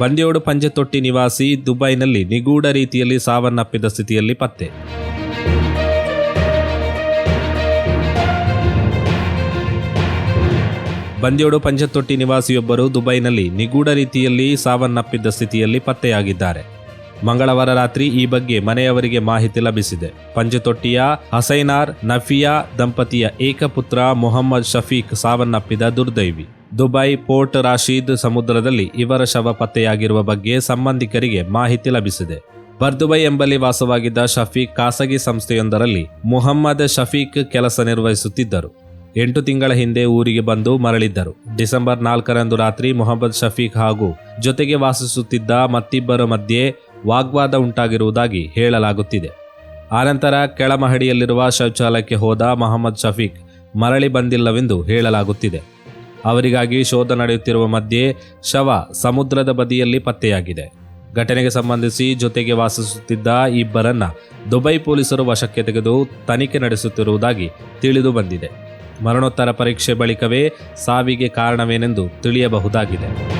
ಬಂದಿಯೋಡು ಪಂಜೆತೊಟ್ಟಿ ನಿವಾಸಿ ದುಬೈನಲ್ಲಿ ನಿಗೂಢ ರೀತಿಯಲ್ಲಿ ಸಾವನ್ನಪ್ಪಿದ ಸ್ಥಿತಿಯಲ್ಲಿ ಪತ್ತೆ. ಬಂದಿಯೋಡು ಪಂಜತೊಟ್ಟಿ ನಿವಾಸಿಯೊಬ್ಬರು ದುಬೈನಲ್ಲಿ ನಿಗೂಢ ರೀತಿಯಲ್ಲಿ ಸಾವನ್ನಪ್ಪಿದ್ದ ಸ್ಥಿತಿಯಲ್ಲಿ ಪತ್ತೆಯಾಗಿದ್ದಾರೆ. ಮಂಗಳವಾರ ರಾತ್ರಿ ಈ ಬಗ್ಗೆ ಮನೆಯವರಿಗೆ ಮಾಹಿತಿ ಲಭಿಸಿದೆ. ಪಂಜತೊಟ್ಟಿಯ ಹಸೈನಾರ್ ನಫಿಯಾ ದಂಪತಿಯ ಏಕಪುತ್ರ ಮೊಹಮ್ಮದ್ ಶಫೀಕ್ ಸಾವನ್ನಪ್ಪಿದ ದುರ್ದೈವಿ. ದುಬೈ ಪೋರ್ಟ್ ರಾಶೀದ್ ಸಮುದ್ರದಲ್ಲಿ ಇವರ ಶವ ಪತ್ತೆಯಾಗಿರುವ ಬಗ್ಗೆ ಸಂಬಂಧಿಕರಿಗೆ ಮಾಹಿತಿ ಲಭಿಸಿದೆ. ಬರ್ದುಬೈ ಎಂಬಲ್ಲಿ ವಾಸವಾಗಿದ್ದ ಶಫೀಕ್ ಖಾಸಗಿ ಸಂಸ್ಥೆಯೊಂದರಲ್ಲಿ ಮುಹಮ್ಮದ್ ಶಫೀಕ್ ಕೆಲಸ ನಿರ್ವಹಿಸುತ್ತಿದ್ದರು. ಎಂಟು ತಿಂಗಳ ಹಿಂದೆ ಊರಿಗೆ ಬಂದು ಮರಳಿದ್ದರು. ಡಿಸೆಂಬರ್ ನಾಲ್ಕರಂದು ರಾತ್ರಿ ಮೊಹಮ್ಮದ್ ಶಫೀಕ್ ಹಾಗೂ ಜೊತೆಗೆ ವಾಸಿಸುತ್ತಿದ್ದ ಮತ್ತಿಬ್ಬರ ಮಧ್ಯೆ ವಾಗ್ವಾದ ಉಂಟಾಗಿರುವುದಾಗಿ ಹೇಳಲಾಗುತ್ತಿದೆ. ಆನಂತರ ಕೆಳಮಹಡಿಯಲ್ಲಿರುವ ಶೌಚಾಲಯಕ್ಕೆ ಹೋದ ಮೊಹಮ್ಮದ್ ಶಫೀಕ್ ಮರಳಿ ಬಂದಿಲ್ಲವೆಂದು ಹೇಳಲಾಗುತ್ತಿದೆ. ಅವರಿಗಾಗಿ ಶೋಧ ನಡೆಯುತ್ತಿರುವ ಮಧ್ಯೆ ಶವ ಸಮುದ್ರದ ಬದಿಯಲ್ಲಿ ಪತ್ತೆಯಾಗಿದೆ. ಘಟನೆಗೆ ಸಂಬಂಧಿಸಿ ಜೊತೆಗೆ ವಾಸಿಸುತ್ತಿದ್ದ ಇಬ್ಬರನ್ನ ದುಬೈ ಪೊಲೀಸರು ವಶಕ್ಕೆ ತೆಗೆದು ತನಿಖೆ ನಡೆಸುತ್ತಿರುವುದಾಗಿ ತಿಳಿದು ಬಂದಿದೆ. ಮರಣೋತ್ತರ ಪರೀಕ್ಷೆ ಬಳಿಕವೇ ಸಾವಿಗೆ ಕಾರಣವೇನೆಂದು ತಿಳಿಯಬಹುದಾಗಿದೆ.